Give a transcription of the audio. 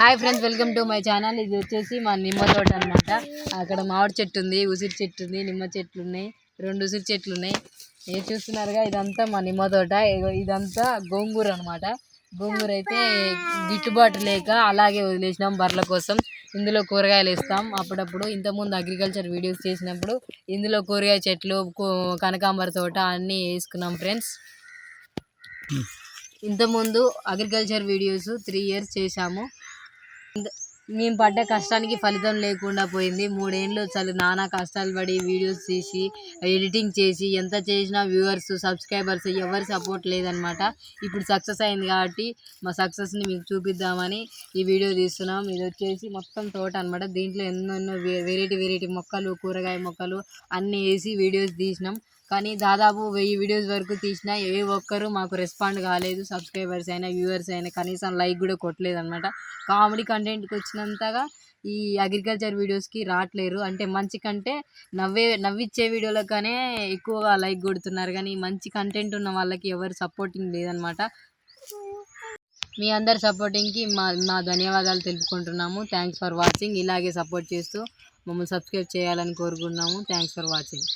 Hi friends welcome to my channel. ఇది వచ్చేసి మా నిమ్మ తోట అనమాట అక్కడ మామిడి చెట్టు ఉంది ఉసిరి చెట్టు ఉంది నిమ్మ చెట్లు ఉన్నాయి రెండు ఉసిరి చెట్లు ఉన్నాయి. ఏ చూస్తున్నారుగా? ఇదంతా మా నిమ్మ తోట. ఇదంతా గోంగూర అనమాట గోంగూర అయితే గిట్టుబాటు లేక అలాగే వదిలేసినాం బర్రెల కోసం. ఇందులో కూరగాయలు వేస్తాం. అప్పుడప్పుడు ఇంతకుముందు అగ్రికల్చర్ వీడియోస్ చేసినప్పుడు ఇందులో కూరగాయ చెట్లు కనకాంబర తోట అన్నీ వేసుకున్నాం ఫ్రెండ్స్. ఇంతకుముందు అగ్రికల్చర్ వీడియోస్ త్రీ ఇయర్స్ చేశాము. మేము పడ్డ కష్టానికి ఫలితం లేకుండా పోయింది. మూడేళ్ళు చాలా నానా కష్టాలు పడి వీడియోస్ తీసి ఎడిటింగ్ చేసి ఎంత చేసినా వ్యూవర్స్ సబ్స్క్రైబర్స్ ఎవరి సపోర్ట్ లేదనమాట. ఇప్పుడు సక్సెస్ అయింది కాబట్టి మా సక్సెస్ని మీకు చూపిద్దామని ఈ వీడియో తీస్తున్నాం. ఇది వచ్చేసి మొత్తం తోట అనమాట దీంట్లో ఎన్నెన్నో వెరైటీ వెరైటీ మొక్కలు కూరగాయ మొక్కలు అన్నీ వేసి వీడియోస్ తీసినాం. కానీ దాదాపు వెయ్యి వీడియోస్ వరకు తీసినా ఏ ఒక్కరు మాకు రెస్పాండ్ కాలేదు సబ్స్క్రైబర్స్ అయినా వ్యూవర్స్ అయినా కనీసం లైక్ కూడా కొట్టలేదు అనమాట కామెడీ కంటెంట్కి వచ్చినంతగా ఈ అగ్రికల్చర్ వీడియోస్కి రావట్లేరు అంటే మంచి కంటే నవ్వే నవ్విచ్చే వీడియోలకనే ఎక్కువగా లైక్ కొడుతున్నారు. కానీ మంచి కంటెంట్ ఉన్న వాళ్ళకి ఎవరు సపోర్టింగ్ లేదనమాట మీ అందరి సపోర్టింగ్కి మా మా ధన్యవాదాలు తెలుపుకుంటున్నాము. థ్యాంక్స్ ఫర్ వాచింగ్ ఇలాగే సపోర్ట్ చేస్తూ మమ్మల్ని సబ్స్క్రైబ్ చేయాలని కోరుకున్నాము థ్యాంక్స్ ఫర్ వాచింగ్